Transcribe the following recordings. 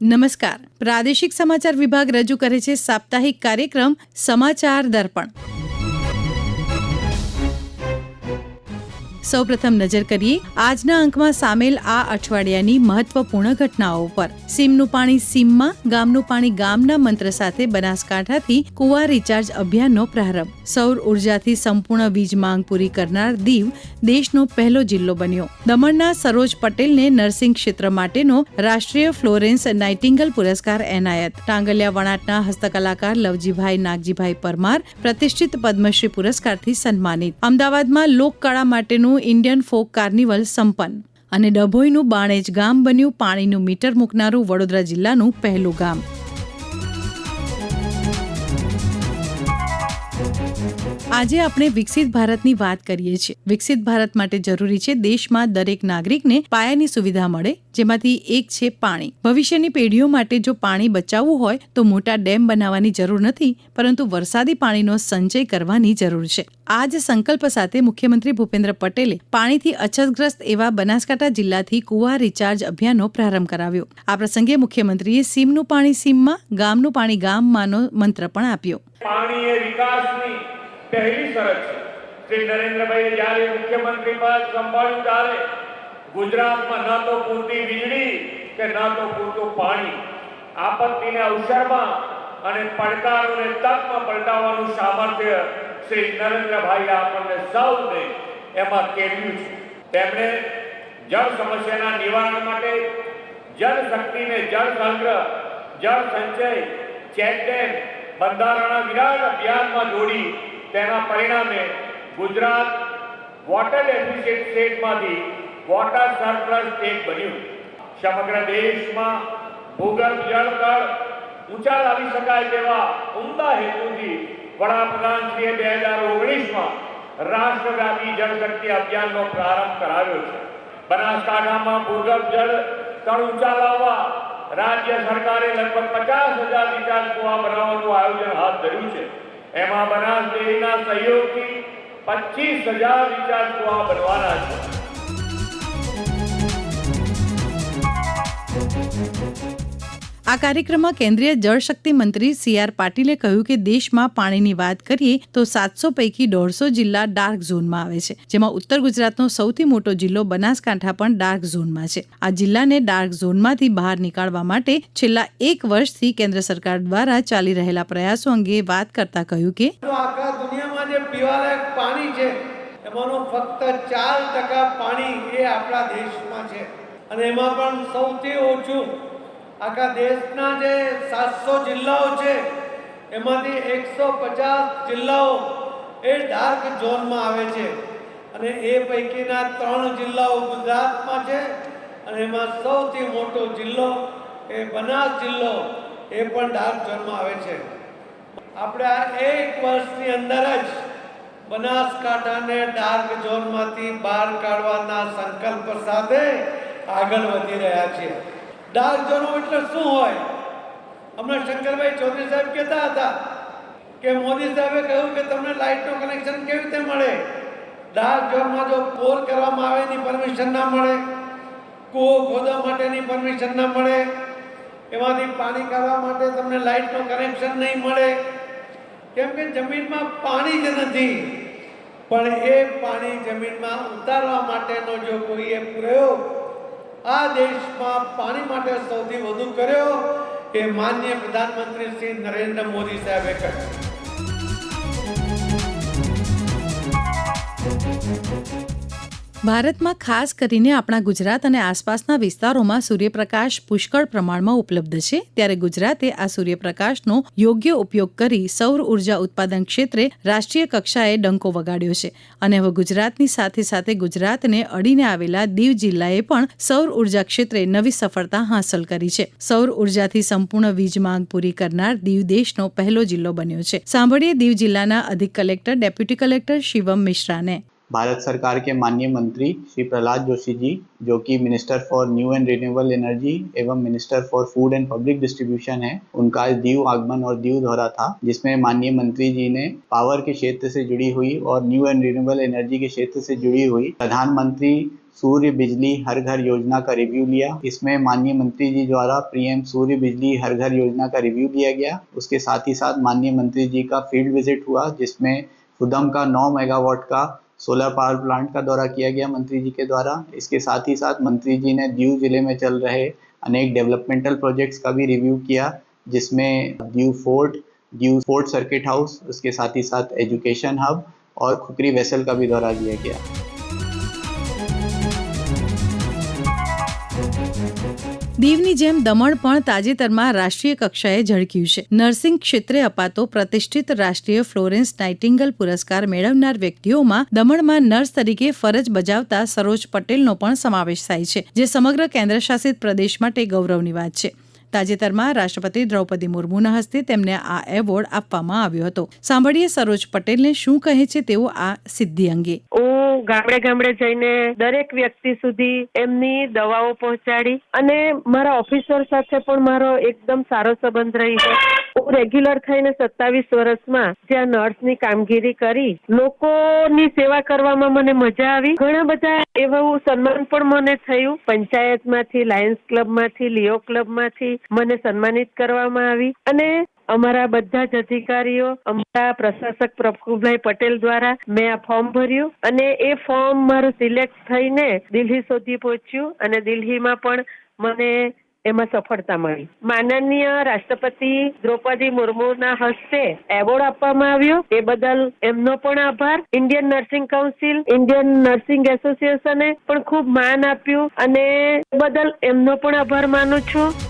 નમસ્કાર. પ્રાદેશિક સમાચાર વિભાગ રજૂ કરે છે સાપ્તાહિક કાર્યક્રમ સમાચાર દર્પણ. સૌપ્રથમ નજર કરીએ, આજના અંકમાં સામેલ આ અઠવાડિયાની મહત્વપૂર્ણ ઘટનાઓ પર. સીમનું પાણી સીમમાં, ગામનું પાણી ગામના મંત્ર સાથે બનાસકાંઠાથી કુવા રિચાર્જ અભિયાનનો પ્રારંભ. સૌર ઉર્જાથી સંપૂર્ણ વીજ માંગ પૂરી કરનાર દીવ દેશનો પહેલો જિલ્લો બન્યો. દમણના સરોજ પટેલને નર્સિંગ ક્ષેત્ર માટેનો રાષ્ટ્રીય ફ્લોરેન્સ નાઇટિંગલ પુરસ્કાર એનાયત. ટાંગલિયા વણાટના હસ્તકલાકાર લવજીભાઈ નાગજીભાઈ પરમાર પ્રતિષ્ઠિત પદ્મશ્રી પુરસ્કારથી સન્માનિત. અમદાવાદમાં લોકકળા માટેનું ઇન્ડિયન ફોક કાર્નિવલ સંપન્ન અને ડભોઈનું બાણેજ ગામ બન્યું પાણીનું મીટર મૂકનારું વડોદરા જિલ્લાનું પહેલું ગામ. આજે આપણે વિકસિત ભારતની વાત કરીએ છીએ. વિકસિત ભારત માટે જરૂરી છે દેશમાં દરેક નાગરિકને પાયાની સુવિધા મળે, જેમાંથી એક છે પાણી. ભવિષ્યની પેઢીઓ માટે જો પાણી બચાવવું હોય, તો મોટા ડેમ બનાવવાની જરૂર નથી, પરંતુ વરસાદી પાણીનો સંચય કરવાની જરૂર છે. આ જ સંકલ્પ સાથે મુખ્યમંત્રી ભૂપેન્દ્ર પટેલે પાણીથી અછતગ્રસ્ત એવા બનાસકાંઠા જિલ્લાથી કુવા રિચાર્જ અભિયાનનો પ્રારંભ કરાવ્યો. આ પ્રસંગે મુખ્યમંત્રીએ સીમનું પાણી સીમમાં, ગામનું પાણી ગામમાંનો મંત્ર પણ આપ્યો. પાણી વિકાસની પહેલી શરત છે. શ્રી નરેન્દ્રભાઈએ જ્યારે મુખ્યમંત્રી પદ સંભાળ્યું ત્યારે ગુજરાતમાં ન તો પૂરતી વીજળી કે ન તો પૂરતું પાણી. આપત્તિને અવસરમાં અને પડકારોને તકમાં પલટાવવાનું સામર્થ્ય શ્રી નરેન્દ્રભાઈએ આપણને સૌને એમાં કેળવ્યું છે. તેમણે જળ સમસ્યાના નિવારણ માટે જળ શક્તિને જળ સંગ્રહ, જળ સંચય, ચેક ડેમ, બંધારણના વિરાટ અભિયાનમાં જોડી તેના પરિણામે ગુજરાત વોટર ડેફિસિટ સ્ટેટમાંથી વોટર સરપ્લસ સ્ટેટ બન્યું. સમગ્ર દેશમાં ભૂગર્ભ જળ કર ઊંચા લાવી શકાય તેવા ઉમદા હેતુથી વડાપ્રધાનશ્રીએ બે હજાર ઓગણીસમાં રાષ્ટ્રવ્યાપી જળશક્તિ અભિયાનનો પ્રારંભ કરાવ્યો છે. બનાસકાંઠામાં ભૂગર્ભ જળ તળ ઊંચા લાવવા રાજ્ય સરકારે લગભગ પચાસ હજાર લીટર કુવા બનાવવાનું આયોજન હાથ ધર્યું છે. એમાં બનાસ ડેરીના સહયોગથી પચીસ હજાર રિચાર્જ કુવા બનવાના છે. આ કાર્યક્રમમાં કેન્દ્રીય જળશક્તિ મંત્રી સી આર પાટીલે કહ્યું કે દેશમાં પાણીની વાત કરીએ તો સાતસો પૈકી દોઢસો જિલ્લા ડાર્ક ઝોનમાં આવે છે, જેમાં ઉત્તર ગુજરાતનો સૌથી મોટો જિલ્લો બનાસકાંઠા પણ ડાર્ક ઝોનમાં છે. આ જિલ્લાને ડાર્ક ઝોનમાંથી બહાર નીકાળવા માટે છેલ્લા એક વર્ષથી કેન્દ્ર સરકાર દ્વારા ચાલી રહેલા પ્રયાસો અંગે વાત કરતા કહ્યું કે એમાંનું ફક્ત ચાર ટકા પાણી એ આપણા દેશમાં છે. અને એમાં પણ સૌથી ઓછું આખા દેશના જે સાતસો જિલ્લાઓ છે, એમાંથી એકસો પચાસ જિલ્લાઓ એ ડાર્ક ઝોનમાં આવે છે. અને એ પૈકીના ત્રણ જિલ્લાઓ ગુજરાતમાં છે, અને એમાં સૌથી મોટો જિલ્લો એ બનાસ જિલ્લો એ પણ ડાર્ક ઝોનમાં આવે છે. આપણે આ એક વર્ષની અંદર જ બનાસકાંઠાને ડાર્ક ઝોનમાંથી બહાર કાઢવાના સંકલ્પ સાથે આગળ વધી રહ્યા છીએ. ઝોનો એટલે શું હોય? હમણાં શંકરભાઈ ચૌધરી સાહેબ કહેતા હતા કે મોદી સાહેબે કહ્યું કે તમને લાઇટનું કનેક્શન કેવી રીતે મળે? ડાર્ક ઝોનમાં જો બોર કરવામાં આવે એની પરમિશન ના મળે. કૂવો ખોદવા માટેની પરમિશન ના મળે. એમાંથી પાણી કાઢવા માટે તમને લાઇટનું કનેક્શન નહીં મળે. કેમ કે જમીનમાં પાણી જ નથી. પણ એ પાણી જમીનમાં ઉતારવા માટેનો જો કોઈએ પ્રયોગ આ દેશમાં પાણી માટે સૌથી વધુ કર્યો એ માન્ય પ્રધાનમંત્રી શ્રી નરેન્દ્ર મોદી સાહેબે કર્યો. ભારતમાં ખાસ કરીને આપણા ગુજરાત અને આસપાસના વિસ્તારોમાં સૂર્યપ્રકાશ પુષ્કળ પ્રમાણમાં ઉપલબ્ધ છે. ત્યારે ગુજરાતે આ સૂર્યપ્રકાશનો યોગ્ય ઉપયોગ કરી સૌર ઊર્જા ઉત્પાદન ક્ષેત્રે રાષ્ટ્રીય કક્ષાએ ડંકો વગાડ્યો છે. અને હવે ગુજરાતની સાથે સાથે ગુજરાતને અડીને આવેલા દીવ જિલ્લાએ પણ સૌર ઊર્જા ક્ષેત્રે નવી સફળતા હાંસલ કરી છે. સૌર ઉર્જાથી સંપૂર્ણ વીજ માંગ પૂરી કરનાર દીવ દેશનો પહેલો જિલ્લો બન્યો છે. સાંભળીએ દીવ જિલ્લાના અધિક કલેક્ટર, ડેપ્યુટી કલેક્ટર શિવમ મિશ્રાને. भारत सरकार के माननीय मंत्री श्री प्रहलाद जोशी जी, जो कि minister for new and renewable energy एवं minister for food and public distribution है, उनका दीव आगमन और दीव दौरा था, जिसमें माननीय मंत्री जी ने पावर के क्षेत्र से जुड़ी हुई और न्यू एंड रिन्यूएबल एनर्जी के क्षेत्र से जुड़ी हुई प्रधानमंत्री सूर्य बिजली हर घर योजना का रिव्यू लिया। इसमें माननीय मंत्री जी द्वारा पीएम सूर्य बिजली हर घर योजना का रिव्यू लिया गया। उसके साथ ही साथ माननीय मंत्री जी का फ़ील्ड विज़िट हुआ, जिसमें उधम का 9 मेगावाट का सोलर पावर प्लांट का दौरा किया गया मंत्री जी के द्वारा। इसके साथ ही साथ मंत्री जी ने दीव ज़िले में चल रहे अनेक डेवलपमेंटल प्रोजेक्ट्स का भी रिव्यू किया, जिसमें Diu fort Diu fort circuit house उसके साथ ही साथ एजुकेशन हब और खुकरी वेसल का भी दौरा किया गया। દીવની જેમ દમણ પણ તાજેતરમાં રાષ્ટ્રીય કક્ષાએ ઝળક્યું છે. નર્સિંગ ક્ષેત્રે અપાતો પ્રતિષ્ઠિત રાષ્ટ્રીય ફ્લોરેન્સ નાઇટિંગલ પુરસ્કાર મેળવનાર વ્યક્તિઓમાં દમણમાં નર્સ તરીકે ફરજ બજાવતા સરોજ પટેલનો પણ સમાવેશ થાય છે, જે સમગ્ર કેન્દ્રશાસિત પ્રદેશ માટે ગૌરવની વાત છે. તાજેતરમાં રાષ્ટ્રપતિ દ્રૌપદી મુર્મુના હસ્તે તેમને આ એવોર્ડ આપવામાં આવ્યો હતો. સાંભળીએ સરોજ પટેલને શું કહે છે તેઓ આ સિદ્ધિ અંગે. ગામડે ગામડે જઈને દરેક વ્યક્તિ સુધી એમની દવાઓ પહોંચાડી અને મારા ઓફિસર સાથે પણ મારો એકદમ સારો સંબંધ રહી છે હું રેગ્યુલર થઈને સત્તાવીસ વર્ષમાં જ્યાં નર્સની કામગીરી કરી, લોકોની સેવા કરવામાં મને મજા આવી. ઘણા બધા એવું સન્માન પણ મને થયું. પંચાયતમાંથી લાયન્સ ક્લબમાંથી લિયો ક્લબમાંથી મને સન્માનિત કરવામાં આવી. અને અમારા બધા જ અધિકારીઓ, અમારા પ્રશાસક પ્રફુલભાઈ પટેલ દ્વારા મેં આ ફોર્મ ભર્યું. અને એ ફોર્મ મારું સિલેક્ટ થઈને દિલ્હી સુધી પહોંચ્યું. અને દિલ્હીમાં પણ મને એમાં સફળતા મળી. માનનીય રાષ્ટ્રપતિ દ્રૌપદી મુર્મુના હસ્તે એવોર્ડ આપવામાં આવ્યો. એ બદલ એમનો પણ આભાર. Indian nursing council, Indian nursing એસોસિએશને પણ ખૂબ માન આપ્યું અને બદલ એમનો પણ આભાર માનું છું.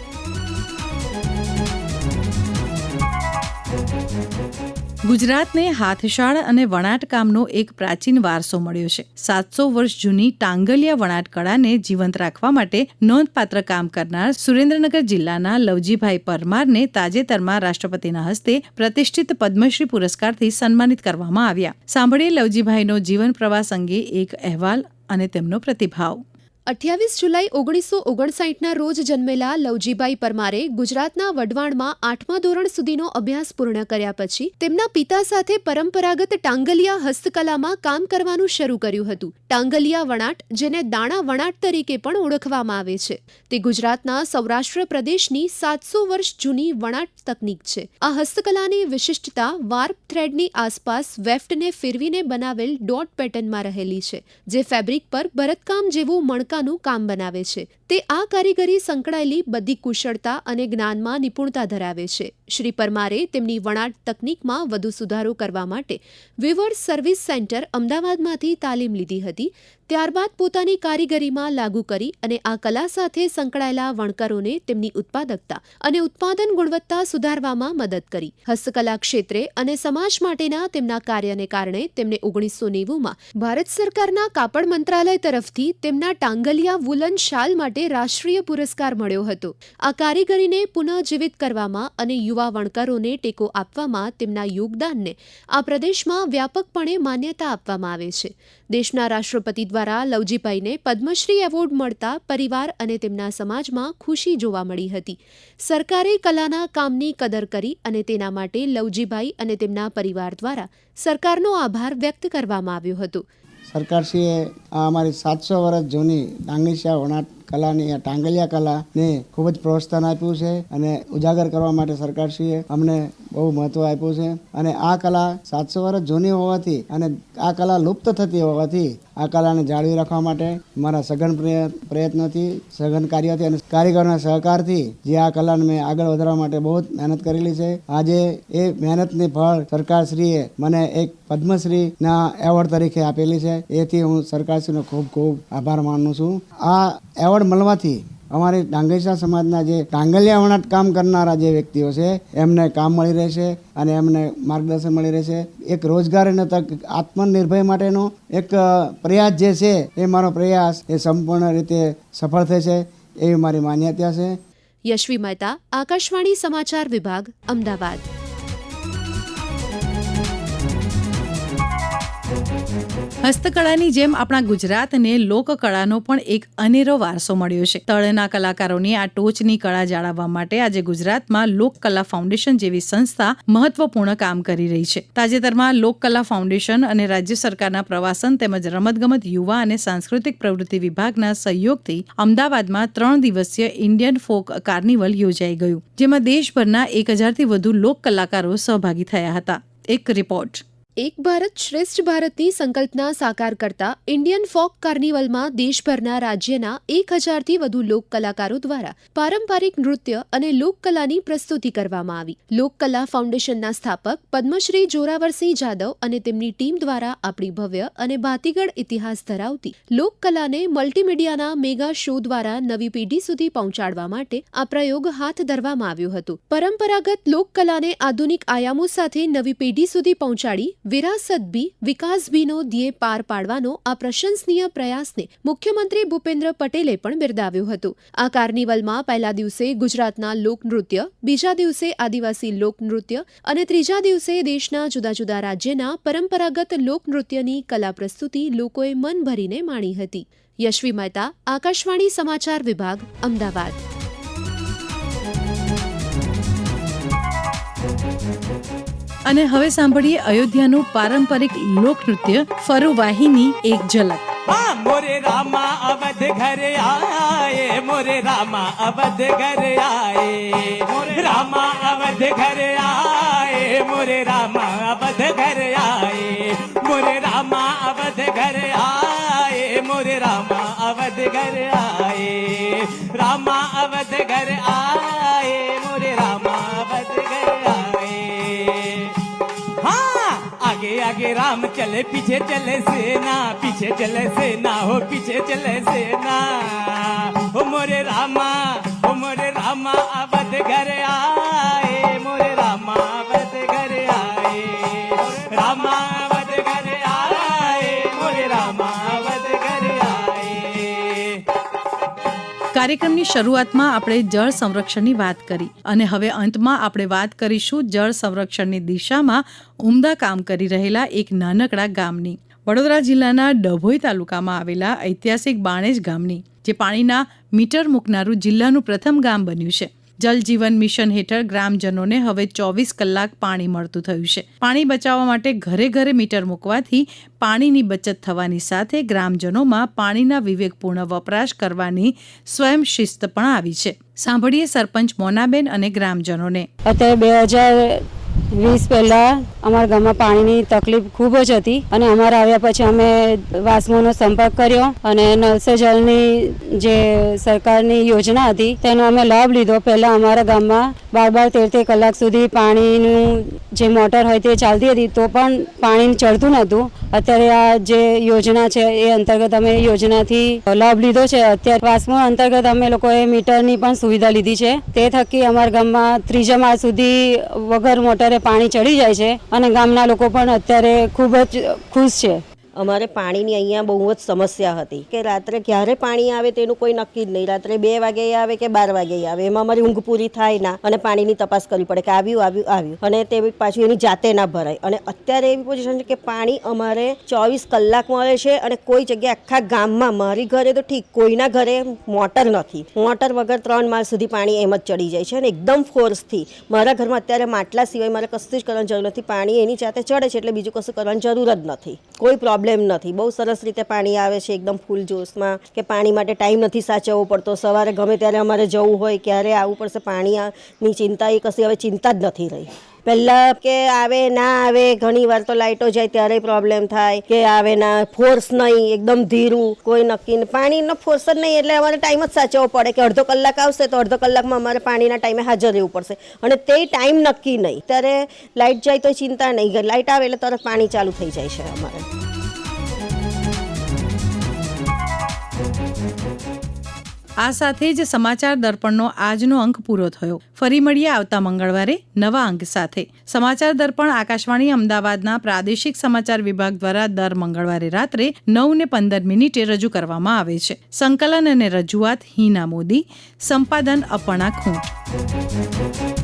ગુજરાતને હાથશાળ અને વણાટ કામનો એક પ્રાચીન વારસો મળ્યો છે. સાતસો વર્ષ જૂની ટાંગલિયા વણાટ કળાને જીવંત રાખવા માટે નોંધપાત્ર કામ કરનાર સુરેન્દ્રનગર જિલ્લાના લવજીભાઈ પરમારને તાજેતરમાં રાષ્ટ્રપતિના હસ્તે પ્રતિષ્ઠિત પદ્મશ્રી પુરસ્કારથી સન્માનિત કરવામાં આવ્યા. સાંભળીએ લવજીભાઈનો જીવન પ્રવાસ અંગે એક અહેવાલ અને તેમનો પ્રતિભાવ. અઠ્યાવીસ જુલાઈ ઓગણીસો ઓગણસાઠના રોજ જન્મેલા લવજીભાઈ પરમારે ગુજરાતના વઢવાણમાં આઠમા ધોરણ સુધીનો અભ્યાસ પૂર્ણ કર્યા પછી તેમના પિતા સાથે પરંપરાગત ટાંગલિયા હસ્તકલામાં કામ કરવાનું શરૂ કર્યું હતું. ટાંગલિયા વણાટ, જેને દાણા વણાટ તરીકે પણ ઓળખવામાં આવે છે. તે ગુજરાતના સૌરાષ્ટ્ર પ્રદેશની સાતસો વર્ષ જૂની વણાટ તકનીક છે. આ હસ્તકલાની વિશિષ્ટતા વાર્પ થ્રેડની આસપાસ વેફ્ટને ફેરવીને બનાવેલ ડોટ પેટર્નમાં રહેલી છે, જે ફેબ્રિક પર ભરતકામ જેવું મણકાનું કામ બનાવે છે. તે આ કારીગરી સંકળાયેલી બધી કુશળતા અને જ્ઞાનમાં નિપુણતા ધરાવે છે. શ્રી પરમારે તેમની વણાટ તકનીકમાં વધુ સુધારો કરવા માટે વિવર્સ સર્વિસ સેન્ટર અમદાવાદમાંથી તાલીમ લીધી હતી. ત્યારબાદ પોતાની કારીગરીમાં લાગુ કરી અને આ કલા સાથે સંકળાયેલા વણકરોને તેમની ઉત્પાદકતા અને ઉત્પાદન ગુણવત્તા સુધારવામાં મદદ કરી. હસ્તકલા ક્ષેત્રે અને સમાજ માટેના તેમના કાર્યને કારણે તેમને ઓગણીસો નેવુંમાં ભારત સરકારના કાપડ મંત્રાલય તરફથી તેમના ટાંગલિયા વુલન શાલ માટે રાષ્ટ્રીય પુરસ્કાર મળ્યો હતો. આ કારીગરીને પુનઃજીવિત કરવામાં અને યુવા વણકરોને ટેકો આપવામાં તેમના યોગદાનને આ પ્રદેશમાં વ્યાપકપણે માન્યતા આપવામાં આવે છે. દેશના રાષ્ટ્રપતિ દ્વારા લવજીભાઈને પદ્મશ્રી એવોર્ડ મળતા પરિવાર અને તેમના સમાજમાં ખુશી જોવા મળી હતી. સરકારે કલાના કામની કદર કરી અને તેના માટે લવજીભાઈ અને તેમના પરિવાર દ્વારા સરકારનો આભાર વ્યક્ત કરવામાં આવ્યો હતો. સરકારશ્રીએ અમારી સાતસો વર્ષ જૂની ડાંગણીશા વણાટ કલાની ટાંગલિયા કલાને ખૂબ જ પ્રોત્સાહન આપ્યું છે અને ઉજાગર કરવા માટે સરકારશ્રીએ અમને બહુ મહત્વ આપ્યું છે. અને આ કલા સાતસો વર્ષ જૂની હોવાથી અને આ કલા લુપ્ત થતી હોવાથી આ કલાને જાળવી રાખવા માટે મારા સઘન પ્રય- પ્રયત્નોથી, સઘન કાર્યથી અને કારીગરોના સહકારથી જે આ કલાને મેં આગળ વધારવા માટે બહુ મહેનત કરેલી છે. આજે એ મહેનતની ફળ સરકારશ્રીએ મને એક પદ્મશ્રીના એવોર્ડ તરીકે આપેલી છે. એથી હું સરકારશ્રીનો ખૂબ ખૂબ આભાર માનું છું. આ એવોર્ડ મળવાથી અમારી ડાંગેસા સમાજના જે ટાંગલિયા વણાટ કામ કરનારા જે વ્યક્તિઓ છે, એમને કામ મળી રહેશે અને એમને માર્ગદર્શન મળી રહેશે. એક રોજગારીનો તક, આત્મનિર્ભય માટેનો એક પ્રયાસ જે છે, એ મારો પ્રયાસ એ સંપૂર્ણ રીતે સફળ થશે એવી મારી માન્યતા છે. યશવી મહેતા, આકાશવાણી સમાચાર વિભાગ, અમદાવાદ. હસ્તકળાની જેમ આપણા ગુજરાતને લોકકળાનો પણ એક અનેરો વારસો મળ્યો છે. તળના કલાકારોની આ ટોચની કળા જાળવવા માટે આજે ગુજરાતમાં લોકકલા ફાઉન્ડેશન જેવી સંસ્થા મહત્વપૂર્ણ કામ કરી રહી છે. તાજેતરમાં લોકકલા ફાઉન્ડેશન અને રાજ્ય સરકારના પ્રવાસન તેમજ રમતગમત યુવા અને સાંસ્કૃતિક પ્રવૃત્તિ વિભાગના સહયોગથી અમદાવાદમાં ત્રણ દિવસીય ઇન્ડિયન ફોક કાર્નિવલ યોજાઈ ગયું, જેમાં દેશભરના એક હજારથી વધુ લોક કલાકારો સહભાગી થયા હતા. એક રિપોર્ટ. એક ભારત શ્રેષ્ઠ ભારતની સંકલ્પના સાકાર કરતા ઇન્ડિયન ફોક કાર્નિવલમાં દેશભરના રાજ્યના એક હજારથી વધુ લોક કલાકારો દ્વારા પારંપરિક નૃત્ય અને લોકકલાની પ્રસ્તુતિ કરવામાં આવી. લોકકલા ફાઉન્ડેશનના સ્થાપક પદ્મશ્રી જોરાવરસિંહ જાદવ અને તેમની ટીમ દ્વારા આપણી ભવ્ય અને ભાતીગળ ઇતિહાસ ધરાવતી લોકકલાને મલ્ટીમીડિયાના મેગા શો દ્વારા નવી પેઢી સુધી પહોંચાડવા માટે આ પ્રયોગ હાથ ધરવામાં આવ્યો હતો. પરંપરાગત લોકકલાને આધુનિક આયામો સાથે નવી પેઢી સુધી પહોંચાડી વિરાસત બી, વિકાસ બીનો ધ્યેય પાર પાડવાનો આ પ્રશંસનીય પ્રયાસને મુખ્યમંત્રી ભૂપેન્દ્ર પટેલે પણ બિરદાવ્યું હતું. આ કાર્નિવલમાં પહેલા દિવસે ગુજરાતના લોકનૃત્ય, બીજા દિવસે આદિવાસી લોકનૃત્ય અને ત્રીજા દિવસે દેશના જુદા જુદા રાજ્યના પરંપરાગત લોકનૃત્યની કલા પ્રસ્તુતિ લોકોએ મન ભરીને માણી હતી. યશવી મહેતા, આકાશવાણી સમાચાર વિભાગ, અમદાવાદ. અને હવે સાંભળીએ અયોધ્યાનું પારંપરિક લોક લોકનૃત્ય ફરુવાહિની એક ઝલક. મોરે રામા અવધ ઘરે આયે, મોરે રામા અવધ ઘરે આયે, મોરે રામા અવધ ઘરે આયે, મોરે રામા અવધ ઘરે આયે, મોરે રામા અવધ ઘરે આયે, મોરે રામા અવધ ઘરે આયે, રામા અવધ ઘરે આયે राम चले पीछे चले सेना पीछे चले सेना हो पीछे चले सेना हो मोरे रामा हो मोरे रामा अवध घर आए કાર્યક્રમની શરૂઆતમાં આપણે જળ સંરક્ષણની વાત કરી અને હવે અંતમાં આપણે વાત કરીશું જળ સંરક્ષણની દિશામાં ઉમદા કામ કરી રહેલા એક નાનકડા ગામની. વડોદરા જિલ્લાના ડભોઈ તાલુકામાં આવેલા ઐતિહાસિક બાણેજ ગામની, જે પાણીના મીટર મૂકનારું જિલ્લાનું પ્રથમ ગામ બન્યું છે. જલ જીવન મિશન હેઠળ ગ્રામજનોને હવે ચોવીસ કલાક પાણી મળતું થયું છે. પાણી બચાવવા માટે ઘરે ઘરે મીટર મૂકવાથી પાણીની બચત થવાની સાથે ગ્રામજનોમાં પાણીના વિવેકપૂર્ણ વપરાશ કરવાની સ્વયં શિસ્ત પણ આવી છે. સાંભળીએ સરપંચ મોનાબેન અને ગ્રામજનોને. અત્યારે બે હજાર વીસ પહેલાં અમારા ગામમાં પાણીની તકલીફ ખૂબ જ હતી અને અમારા આવ્યા પછી અમે વાસ્મોનો સંપર્ક કર્યો અને નલસે જલની જે સરકારની યોજના હતી, તેનો અમે લાભ લીધો. પહેલાં અમારા ગામમાં બાર બાર તેર તેર કલાક સુધી પાણીનું જે મોટર હોય તે ચાલતી હતી, તો પણ પાણી ચડતું નહોતું. અત્યારે આ જે યોજના છે, એ અંતર્ગત અમે યોજનાથી લાભ લીધો છે. અત્યારે વાસ્મો અંતર્ગત અમે લોકોએ મીટરની પણ સુવિધા લીધી છે. તે થકી અમારા ગામમાં ત્રીજા માળ સુધી વગર મોટરે પાણી ચડી જાય છે અને ગામના લોકો પણ અત્યારે ખૂબ જ ખુશ છે. અમારે પાણીની અહીંયા બહુ જ સમસ્યા હતી કે રાત્રે ક્યારે પાણી આવે તેનું કોઈ નક્કી જ નહીં. રાત્રે બે વાગે આવે કે બાર વાગે આવે. એમાં અમારી ઊંઘ પૂરી થાય ના અને પાણીની તપાસ કરવી પડે કે આવ્યું આવ્યું આવ્યું. અને તે પાછું એની જાતે ના ભરાય. અને અત્યારે એવી પોઝિશન છે કે પાણી અમારે ચોવીસ કલાક મળે છે અને કોઈ જગ્યાએ આખા ગામમાં મારી ઘરે તો ઠીક, કોઈના ઘરે મોટર નથી. મોટર વગર ત્રણ માળ સુધી પાણી એમ જ ચડી જાય છે અને એકદમ ફોર્સથી મારા ઘરમાં અત્યારે માટલા સિવાય મારે કશું જ કરવાની જરૂર નથી. પાણી એની જાતે ચડે છે એટલે બીજું કશું કરવાની જરૂર જ નથી. કોઈ પ્રોબ્લેમ નથી. બહુ સરસ રીતે પાણી આવે છે એકદમ ફૂલ જોશમાં કે પાણી માટે ટાઈમ નથી સાચવવો પડતો. સવારે ગમે ત્યારે અમારે જવું હોય, ક્યારે આવવું પડશે, પાણીની ચિંતા એ કશી હવે ચિંતા જ નથી રહી. પહેલાં કે આવે, ના આવે, ઘણી વાર તો લાઇટો જાય ત્યારે પ્રોબ્લેમ થાય. કે આવે, ના ફોર્સ નહીં, એકદમ ધીરું, કોઈ નક્કી. પાણીનો ફોર્સ જ નહીં એટલે અમારે ટાઈમ જ સાચવવો પડે. કે અડધો કલાક આવશે તો અડધો કલાકમાં અમારે પાણીના ટાઈમે હાજર રહેવું પડશે. અને તે ટાઈમ નક્કી નહીં. ત્યારે લાઇટ જાય તો ચિંતા નહીં. લાઇટ આવે એટલે તરત પાણી ચાલુ થઈ જાય છે અમારે. આ સાથે જ સમાચાર દર્પણનો આજનો અંક પૂરો થયો. ફરી મળીએ આવતા મંગળવારે નવા અંક સાથે. સમાચાર દર્પણ આકાશવાણી અમદાવાદના પ્રાદેશિક સમાચાર વિભાગ દ્વારા દર મંગળવારે રાત્રે નવ ને પંદર મિનિટે રજૂ કરવામાં આવે છે. સંકલન અને રજૂઆત, હિના મોદી. સંપાદન અપર્ણા ખૂંટ